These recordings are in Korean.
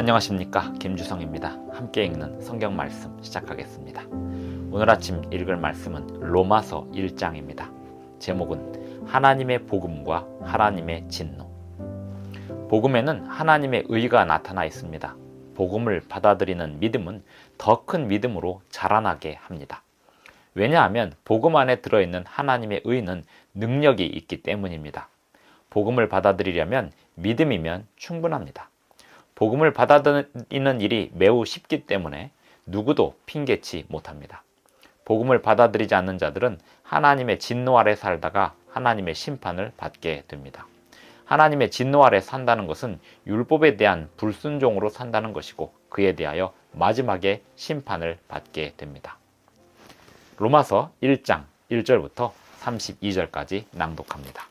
안녕하십니까 김주성입니다. 함께 읽는 성경 말씀 시작하겠습니다. 오늘 아침 읽을 말씀은 로마서 1장입니다. 제목은 하나님의 복음과 하나님의 진노. 복음에는 하나님의 의가 나타나 있습니다. 복음을 받아들이는 믿음은 더 큰 믿음으로 자라나게 합니다. 왜냐하면 복음 안에 들어있는 하나님의 의는 능력이 있기 때문입니다. 복음을 받아들이려면 믿음이면 충분합니다. 복음을 받아들이는 일이 매우 쉽기 때문에 누구도 핑계치 못합니다. 복음을 받아들이지 않는 자들은 하나님의 진노 아래 살다가 하나님의 심판을 받게 됩니다. 하나님의 진노 아래 산다는 것은 율법에 대한 불순종으로 산다는 것이고 그에 대하여 마지막에 심판을 받게 됩니다. 로마서 1장 1절부터 32절까지 낭독합니다.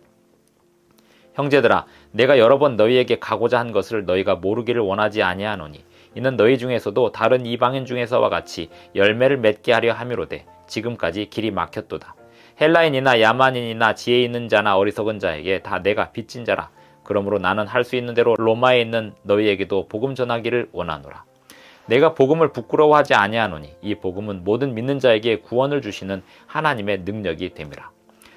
형제들아 내가 여러 번 너희에게 가고자 한 것을 너희가 모르기를 원하지 아니하노니 이는 너희 중에서도 다른 이방인 중에서와 같이 열매를 맺게 하려 함이로되 지금까지 길이 막혔도다. 헬라인이나 야만인이나 지혜 있는 자나 어리석은 자에게 다 내가 빚진 자라. 그러므로 나는 할 수 있는 대로 로마에 있는 너희에게도 복음 전하기를 원하노라. 내가 복음을 부끄러워하지 아니하노니 이 복음은 모든 믿는 자에게 구원을 주시는 하나님의 능력이 됨이라.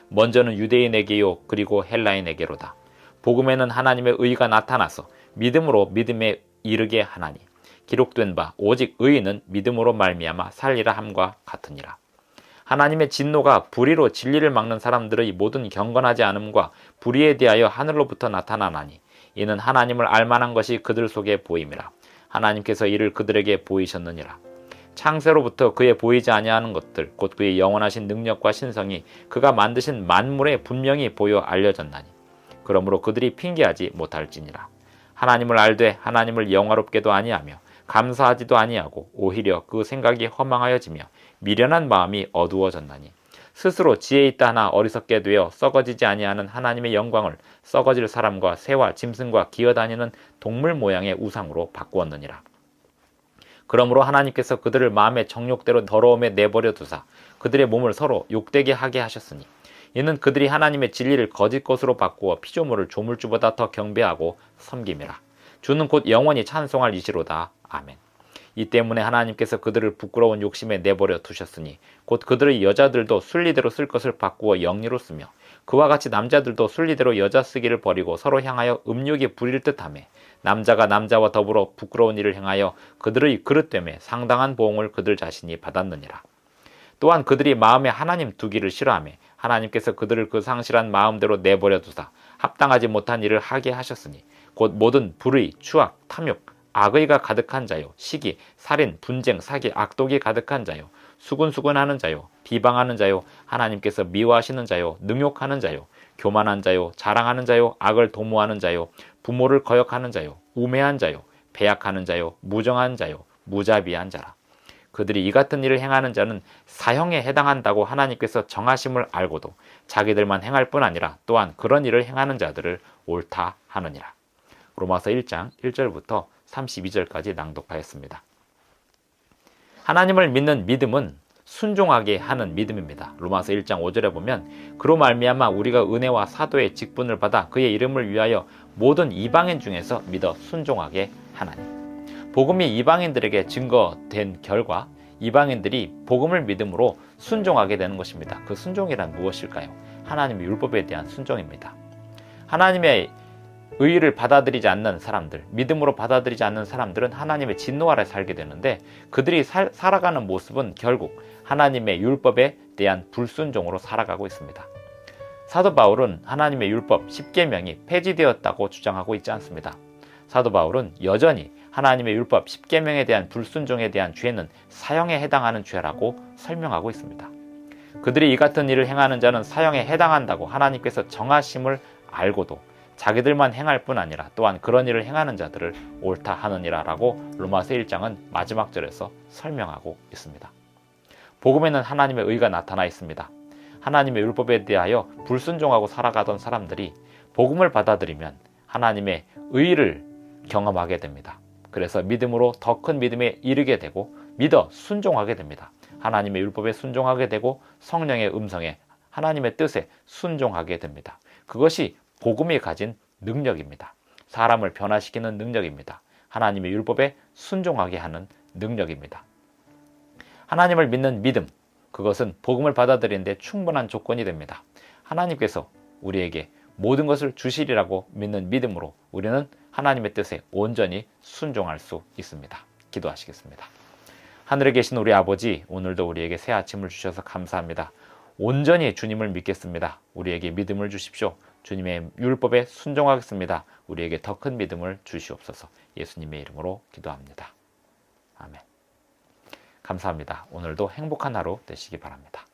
먼저는 유대인에게요 그리고 헬라인에게로다. 복음에는 하나님의 의가 나타나서 믿음으로 믿음에 이르게 하나니 기록된 바 오직 의인은 믿음으로 말미암아 살리라 함과 같으니라. 하나님의 진노가 불의로 진리를 막는 사람들의 모든 경건하지 않음과 불의에 대하여 하늘로부터 나타나나니 이는 하나님을 알만한 것이 그들 속에 보임이라. 하나님께서 이를 그들에게 보이셨느니라. 창세로부터 그의 보이지 아니하는 것들 곧 그의 영원하신 능력과 신성이 그가 만드신 만물에 분명히 보여 알려졌나니 그러므로 그들이 핑계하지 못할지니라. 하나님을 알되 하나님을 영화롭게도 아니하며 감사하지도 아니하고 오히려 그 생각이 허망하여지며 미련한 마음이 어두워졌나니 스스로 지혜 있다 하나 어리석게 되어 썩어지지 아니하는 하나님의 영광을 썩어질 사람과 새와 짐승과 기어다니는 동물 모양의 우상으로 바꾸었느니라. 그러므로 하나님께서 그들을 마음의 정욕대로 더러움에 내버려 두사 그들의 몸을 서로 욕되게 하게 하셨으니 이는 그들이 하나님의 진리를 거짓 것으로 바꾸어 피조물을 조물주보다 더 경배하고 섬김이라. 주는 곧 영원히 찬송할 이시로다. 아멘. 이 때문에 하나님께서 그들을 부끄러운 욕심에 내버려 두셨으니 곧 그들의 여자들도 순리대로 쓸 것을 바꾸어 영리로 쓰며 그와 같이 남자들도 순리대로 여자 쓰기를 버리고 서로 향하여 음욕이 부릴 듯하며 남자가 남자와 더불어 부끄러운 일을 행하여 그들의 그릇됨에 상당한 보응을 그들 자신이 받았느니라. 또한 그들이 마음에 하나님 두기를 싫어하며 하나님께서 그들을 그 상실한 마음대로 내버려 두사 합당하지 못한 일을 하게 하셨으니 곧 모든 불의, 추악, 탐욕, 악의가 가득한 자요, 시기, 살인, 분쟁, 사기, 악독이 가득한 자요, 수군수군하는 자요, 비방하는 자요, 하나님께서 미워하시는 자요, 능욕하는 자요, 교만한 자요, 자랑하는 자요, 악을 도모하는 자요, 부모를 거역하는 자요, 우매한 자요, 배약하는 자요, 무정한 자요, 무자비한 자라. 그들이 이 같은 일을 행하는 자는 사형에 해당한다고 하나님께서 정하심을 알고도 자기들만 행할 뿐 아니라 또한 그런 일을 행하는 자들을 옳다 하느니라. 로마서 1장 1절부터 32절까지 낭독하였습니다. 하나님을 믿는 믿음은 순종하게 하는 믿음입니다. 로마서 1장 5절에 보면 그로 말미암아 우리가 은혜와 사도의 직분을 받아 그의 이름을 위하여 모든 이방인 중에서 믿어 순종하게 하나니 복음이 이방인들에게 증거된 결과 이방인들이 복음을 믿음으로 순종하게 되는 것입니다. 그 순종이란 무엇일까요? 하나님의 율법에 대한 순종입니다. 하나님의 의의를 받아들이지 않는 사람들, 믿음으로 받아들이지 않는 사람들은 하나님의 진노 아래 살게 되는데 그들이 살, 살아가는 모습은 결국 하나님의 율법에 대한 불순종으로 살아가고 있습니다. 사도 바울은 하나님의 율법 10계명이 폐지되었다고 주장하고 있지 않습니다. 사도 바울은 여전히 하나님의 율법 10계명에 대한 불순종에 대한 죄는 사형에 해당하는 죄라고 설명하고 있습니다. 그들이 이 같은 일을 행하는 자는 사형에 해당한다고 하나님께서 정하심을 알고도 자기들만 행할 뿐 아니라 또한 그런 일을 행하는 자들을 옳다 하느니라라고 로마서 1장은 마지막 절에서 설명하고 있습니다. 복음에는 하나님의 의가 나타나 있습니다. 하나님의 율법에 대하여 불순종하고 살아가던 사람들이 복음을 받아들이면 하나님의 의를 경험하게 됩니다. 그래서 믿음으로 더 큰 믿음에 이르게 되고 믿어 순종하게 됩니다. 하나님의 율법에 순종하게 되고 성령의 음성에 하나님의 뜻에 순종하게 됩니다. 그것이 복음이 가진 능력입니다. 사람을 변화시키는 능력입니다. 하나님의 율법에 순종하게 하는 능력입니다. 하나님을 믿는 믿음, 그것은 복음을 받아들이는데 충분한 조건이 됩니다. 하나님께서 우리에게 모든 것을 주시리라고 믿는 믿음으로 우리는 하나님의 뜻에 온전히 순종할 수 있습니다. 기도하시겠습니다. 하늘에 계신 우리 아버지, 오늘도 우리에게 새 아침을 주셔서 감사합니다. 온전히 주님을 믿겠습니다. 우리에게 믿음을 주십시오. 주님의 율법에 순종하겠습니다. 우리에게 더 큰 믿음을 주시옵소서. 예수님의 이름으로 기도합니다. 아멘. 감사합니다. 오늘도 행복한 하루 되시기 바랍니다.